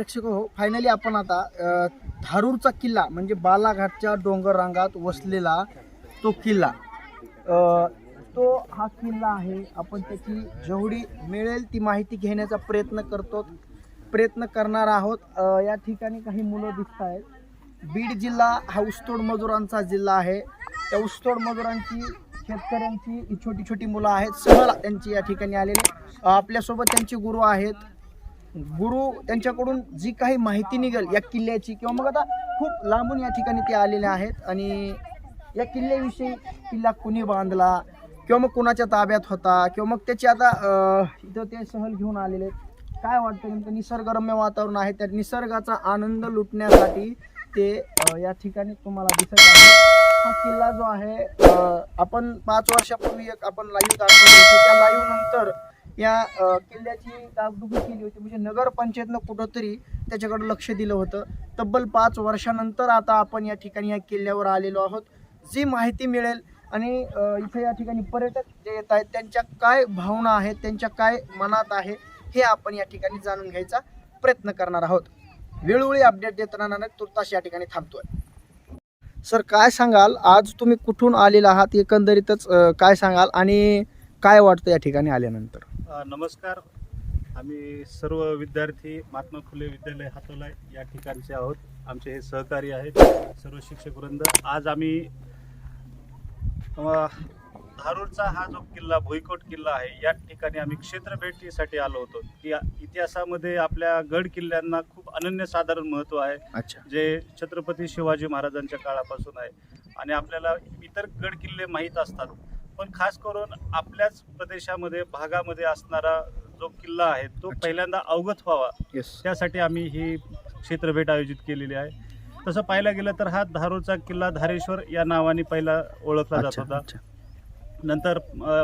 प्रेक्षक हो फायनली आपण आता थारूरचा धारूरचा किल्ला म्हणजे बालाघाटच्या डोंगर रांगात वसलेला तो किल्ला. तो हा किल्ला आहे आपण त्याची जेवढी मिळेल ती माहिती घेण्याचा प्रयत्न करतो प्रयत्न करणार आहोत. या ठिकाणी काही मुलं दिसत आहेत. बीड जिल्हा हा ऊसतोड मजुरांचा जिल्हा आहे. त्या ऊसतोड मजुरांची शेतकऱ्यांची छोटी छोटी मुलं आहेत. सहल त्यांची या ठिकाणी आलेली. आपल्यासोबत त्यांचे गुरु आहेत. गुरु त्यांच्याकडून जी काही माहिती निघेल या किल्ल्याची किंवा मग आता खूप लांबून या ठिकाणी ते आलेले आहेत आणि या किल्ल्याविषयी किल्ला कुणी बांधला किंवा मग कुणाच्या ताब्यात होता किंवा मग त्याची आता इथं ते सहल घेऊन आलेले आहेत. काय वाटतं नेमकं निसर्गरम्य वातावरण आहे त्या निसर्गाचा आनंद लुटण्यासाठी ते या ठिकाणी तुम्हाला दिसत आहे. हा किल्ला जो आहे आपण पाच वर्षापूर्वी एक आपण लाईव्ह दाखवली त्या लाईव्ह नंतर या किल्ल्याची दागदुबी केली होती. म्हणजे नगरपंचायतनं कुठंतरी त्याच्याकडे लक्ष दिलं होतं. तब्बल पाच वर्षानंतर आता आपण या ठिकाणी या किल्ल्यावर आलेलो आहोत. जी माहिती मिळेल आणि इथं इथे या ठिकाणी पर्यटक जे येत आहेत त्यांच्या काय भावना आहेत त्यांच्या काय मनात आहे हे आपण या ठिकाणी जाणून घ्यायचा प्रयत्न करणार आहोत. वेळोवेळी अपडेट देत राहणार तुर्तास या ठिकाणी थांबतोय. सर काय सांगाल? आज तुम्ही कुठून आलेला आहात? एकंदरीतच काय सांगाल? आणि काय वाटतं या ठिकाणी आल्यानंतर? नमस्कार. आम्ही सर्व विद्यार्थी महात्मा फुले विद्यालय हातोला या ठिकाणचे आहोत. आमचे हे सहकारी आहेत सर्व शिक्षक वृंद. आज आम्ही धारूरचा हा जो किल्ला भुईकोट किल्ला आहे या ठिकाणी आम्ही क्षेत्र भेटीसाठी आलो होतो. की इतिहासामध्ये आपल्या गड किल्ल्यांना खूप अनन्यसाधारण महत्त्व आहे अच्छा. जे छत्रपती शिवाजी महाराजांच्या काळापासून आहे. आणि आपल्याला इतर गड किल्ले माहीत असतात. पण खास करून आपल्याच प्रदेशामध्ये भागामध्ये असणारा जो किल्ला आहे तो. पहिल्यांदा अवगत व्हावा. येस त्यासाठी आम्ही ही क्षेत्रभेट आयोजित केलेली आहे. तसं पाहायला गेलं तर हा धारूरचा किल्ला धारेश्वर या नावाने पहिला ओळखला जात होता. नंतर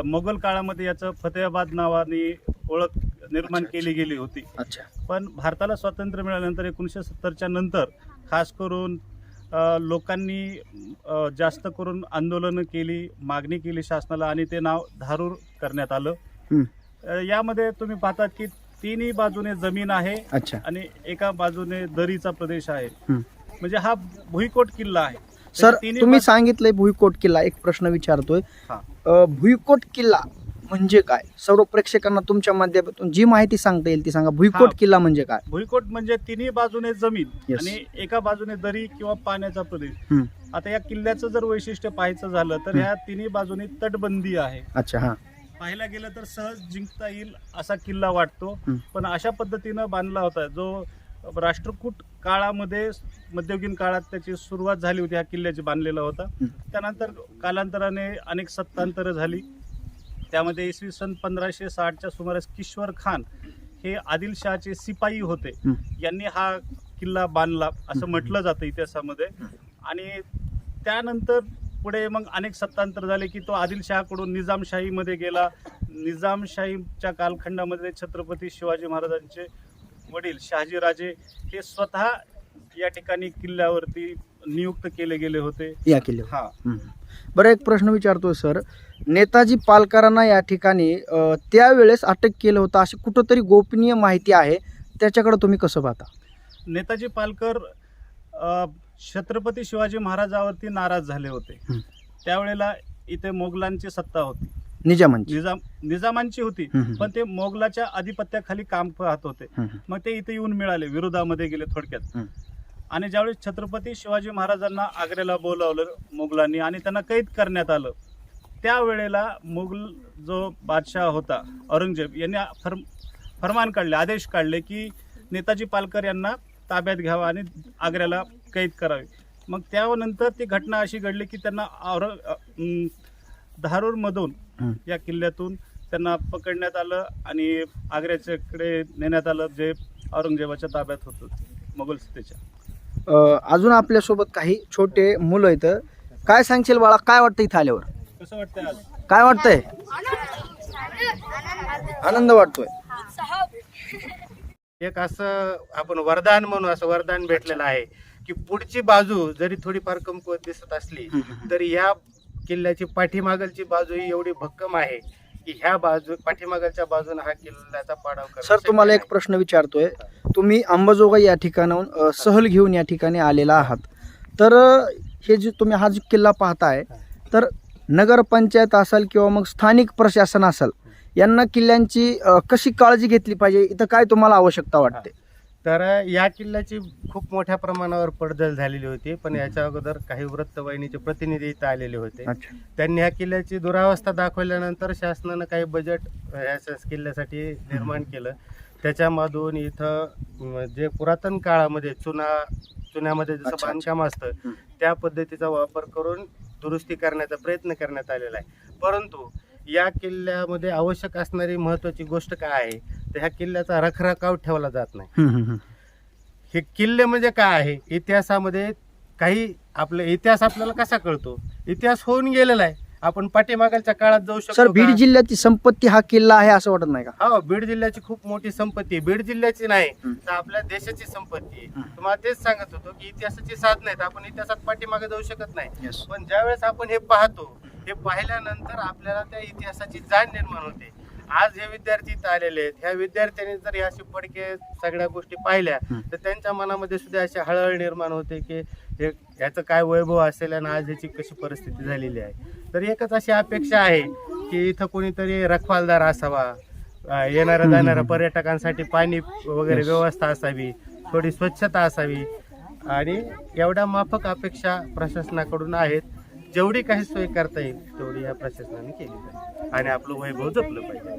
मोगल काळामध्ये याचं फतेहाबाद नावाने ओळख निर्माण केली गेली होती. अच्छा. पण भारताला स्वातंत्र्य मिळाल्यानंतर एकोणीसशे सत्तरच्या नंतर खास करून लोकांनी जास्त करून आंदोलनं केली मागणी केली शासनाला आणि ते नाव धारूर करण्यात आलं. यामध्ये तुम्ही पाहतात की तिन्ही बाजूने जमीन आहे अच्छा. आणि एका बाजूने दरीचा प्रदेश आहे. म्हणजे हा भुईकोट किल्ला आहे. सर तिन्ही तुम्ही सांगितलंय भुईकोट किल्ला एक प्रश्न विचारतोय. हा. भुईकोट किल्ला म्हणजे काय सर्व प्रेक्षकांना तुमच्या माध्यमातून जी माहिती सांगता येईल ती सांगा भुईकोट हा. किल्ला म्हणजे काय भुईकोट म्हणजे तिन्ही बाजूने जमीन Yes. आणि एका बाजूने दरी किंवा पाण्याचा प्रदेश हम्म. आता या किल्ल्याचं जर वैशिष्ट्य पाहायचं झालं तर हम्म. ह्या तिन्ही बाजूने तटबंदी आहे अच्छा हा पाहायला गेलं तर सहज जिंकता येईल असा किल्ला वाटतो हम्म. पण अशा पद्धतीनं बांधला होता जो राष्ट्रकूट काळामध्ये मध्ययुगीन काळात त्याची सुरुवात झाली होती ह्या किल्ल्याची बांधलेला होता हम्म. त्यानंतर कालांतराने अनेक सत्तांतरं झाली त्यामध्ये इसवी सन पंधराशे साठच्या सुमारास किश्वर खान हे आदिलशहाचे सिपाई होते. यांनी हा किल्ला बांधला असं म्हटलं जातं इतिहासामध्ये. आणि त्यानंतर पुढे मग अनेक सत्तांतर झाले की तो आदिलशहाकडून निजामशाहीमध्ये गेला. निजामशाहीच्या कालखंडामध्ये छत्रपती शिवाजी महाराजांचे वडील शहाजीराजे हे स्वतः या ठिकाणी किल्ल्यावरती नियुक्त केले गेले होते. या किल्ल्यावर. हा. बरं एक प्रश्न विचारतोय सर. नेताजी पालकरांना या ठिकाणी त्यावेळेस अटक केलं होतं अशी कुठंतरी गोपनीय माहिती आहे. त्याच्याकडे तुम्ही कसं पाहता? नेताजी पालकर छत्रपती शिवाजी महाराजावरती नाराज झाले होते. त्यावेळेला इथे मोगलांची सत्ता होती. निजामांची. निजाम निजामांची होती. पण ते मोगलाच्या अधिपत्याखाली काम पाहत होते. मग ते इथे येऊन मिळाले विरोधामध्ये गेले थोडक्यात. आणि ज्यावेळेस छत्रपती शिवाजी महाराजांना आग्र्याला बोलावलं मोगलांनी आणि त्यांना कैद करण्यात आलं त्यावेळेला मोगल जो बादशाह होता औरंगजेब यांनी फर फरमान काढले आदेश काढले की नेताजी पालकर यांना ताब्यात घ्यावं आणि आग्र्याला कैद करावे मग त्यानंतर ती घटना अशी घडली की त्यांना औरंग धारूरमधून. या किल्ल्यातून त्यांना पकडण्यात आलं आणि आग्र्याच्याकडे नेण्यात आलं जे औरंगजेबाच्या ताब्यात होतं मोगल सत्तेच्या अजून आपल्यासोबत काही छोटे मुलं इथं काय सांगशील बाळा? काय वाटतं इथं आल्यावर? कसं वाटतंय आज? काय वाटतंय? आनंद वाटतोय. एक असं आपण वरदान म्हणू असं वरदान भेटलेलं आहे की पुढची बाजू जरी थोडीफार कमकुवत दिसत असली तरी या किल्ल्याची पाठीमागलची बाजू ही एवढी भक्कम आहे. की ह्या बाजू पाठीमागच्या बाजूने हा किल्ल्याचा पाडाव करणं सर तुम्हाला एक. प्रश्न विचारतोय. तुम्ही अंबाजोगाई या ठिकाणाहून अ, सहल घेऊन या ठिकाणी आलेला आहात. तर अ, हे जे तुम्ही हा जो किल्ला पाहताय तर नगरपंचायत असेल किंवा मग स्थानिक प्रशासन असेल यांना किल्ल्यांची अ, कशी काळजी घेतली पाहिजे? इथं काय तुम्हाला आवश्यकता वाटते? तर या किल्ल्याची खूप मोठ्या प्रमाणावर पडझड झालेली होती पण याच्या अगोदर काही वृत्तवाहिनीचे प्रतिनिधी इथं आलेले होते. अच्छा. त्यांनी ह्या किल्ल्याची दुरावस्था दाखवल्यानंतर शासनानं काही बजेट ह्या स- किल्ल्यासाठी निर्माण केलं. त्याच्यामधून इथं म, जे पुरातन काळामध्ये चुना चुन्यामध्ये जसं अच्छा, अच्छा. बांधकाम असतं हं. त्या पद्धतीचा वापर करून दुरुस्ती करण्याचा प्रयत्न करण्यात आलेला आहे. परंतु या किल्ल्यामध्ये आवश्यक असणारी महत्त्वाची गोष्ट काय आहे? तर ह्या किल्ल्याचा रखरखाव ठेवला जात नाही. हे किल्ले म्हणजे काय आहे इतिहासामध्ये काही आपले इतिहास आपल्याला कसा कळतो इतिहास होऊन गेलेला आहे आपण पाठीमागच्या काळात जाऊ शकतो सर बीड का? जिल्ह्याची संपत्ती हा किल्ला आहे असं वाटत नाही का हो बीड जिल्ह्याची खूप मोठी संपत्ती आहे. बीड जिल्ह्याची नाही हं. तर आपल्या देशाची संपत्ती आहे हं. तुम्हाला तेच सांगत होतो की इतिहासाची साध नाहीत आपण इतिहासात पाठीमागे जाऊ शकत नाही. पण ज्यावेळेस आपण हे पाहतो हे पाहिल्यानंतर आपल्याला त्या इतिहासाची जाण निर्माण होते आज हे विद्यार्थी इथं आलेले आहेत ह्या विद्यार्थ्यांनी जर या अशी पडके सगळ्या गोष्टी पाहिल्या. तर त्यांच्या मनामध्ये सुद्धा अशी हळहळ निर्माण होते की हे याचं काय वैभव असेल आणि आज याची कशी परिस्थिती झालेली आहे तर एकच अशी अपेक्षा आहे की इथं कोणीतरी रखवालदार असावा येणाऱ्या जाणाऱ्या. पर्यटकांसाठी पाणी वगैरे. व्यवस्था असावी थोडी स्वच्छता असावी आणि एवढ्या माफक अपेक्षा प्रशासनाकडून आहेत जेवढी काही सोय करता येईल तेवढी या प्रशासनाने केली पाहिजे. आणि आपलं वैभव जपलं पाहिजे.